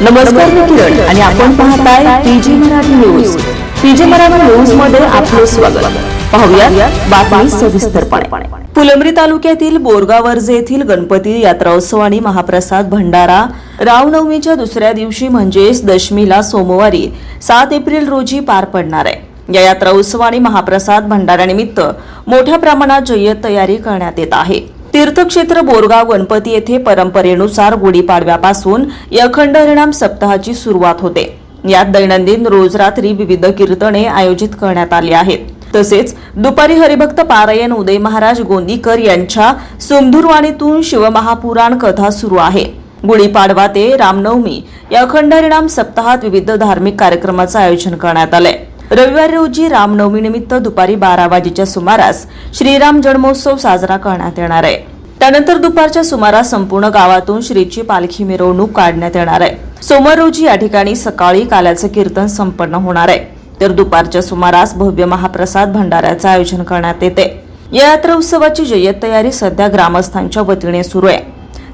नमस्कार मी किरण आणि आपण पाहताय PG Marathi news. PG Marathi न्यूजमध्ये आपले स्वागत. पाहूया बातमी सविस्तरपणे. फुलंब्री तालुक्यातील बोरगाव वर्जे येथील गणपती यात्रोत्सव आणि महाप्रसाद भंडारा रामनवमीच्या दुसऱ्या दिवशी म्हणजेच दशमीला सोमवारी सात एप्रिल रोजी पार पडणार आहे. या यात्रा उत्सव आणि महाप्रसाद भंडाऱ्यानिमित्त मोठ्या प्रमाणात जय्यत तयारी करण्यात येत आहे. तीर्थक्षेत्र बोरगाव गणपती येथे परंपरेनुसार गुढीपाडव्यापासून अखंड हरिणाम सप्ताहाची सुरुवात होते. यात दैनंदिन रोज रात्री विविध कीर्तने आयोजित करण्यात आली आहेत. तसेच दुपारी हरिभक्त पारायण उदय महाराज गोंदीकर यांच्या सुमधुरवाणीतून शिवमहापुराण कथा सुरू आहे. गुढीपाडवा ते रामनवमी या अखंड हरिणाम सप्ताहात विविध धार्मिक कार्यक्रमाचं आयोजन करण्यात आलंय. रविवारी रोजी रामनवमीनिमित्त दुपारी बारा वाजेच्या सुमारास श्रीराम जन्मोत्सव साजरा करण्यात येणार आहे. त्यानंतर दुपारच्या सुमारास संपूर्ण गावातून श्रीची पालखी मिरवणूक काढण्यात येणार आहे. सोमवार रोजी या ठिकाणी सकाळी काल्याचं कीर्तन संपन्न होणार आहे. तर दुपारच्या सुमारास भव्य महाप्रसाद भंडाऱ्याचं आयोजन करण्यात येते. या यात्रा उत्सवाची जय्यत तयारी सध्या ग्रामस्थांच्या वतीने सुरू आहे.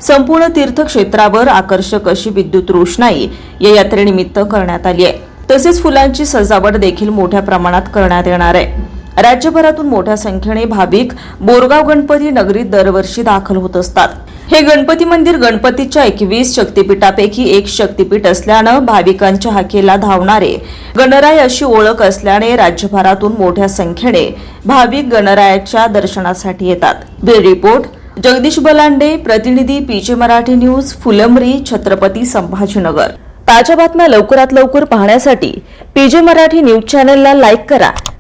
संपूर्ण तीर्थक्षेत्रावर आकर्षक अशी विद्युत रोषणाई या यात्रेनिमित्त करण्यात आली आहे. तसेच फुलांची सजावट देखील मोठ्या प्रमाणात करण्यात येणार आहे. राज्यभरातून मोठ्या संख्येने भाविक बोरगाव गणपती नगरीत दरवर्षी दाखल होत असतात. हे गणपती मंदिर गणपतीच्या एकवीस शक्तिपीठापैकी एक शक्तिपीठ असल्यानं भाविकांच्या हाकेला धावणारे गणराय अशी ओळख असल्याने राज्यभरातून मोठ्या संख्येने भाविक गणरायाच्या दर्शनासाठी येतात. रिपोर्ट जगदीश बलांडे प्रतिनिधी पीचे मराठी न्यूज फुलंबरी छत्रपती संभाजीनगर. ताज्या बातम्या लवकरात लवकर पाहण्यासाठी पीजे मराठी न्यूज चॅनलला लाईक करा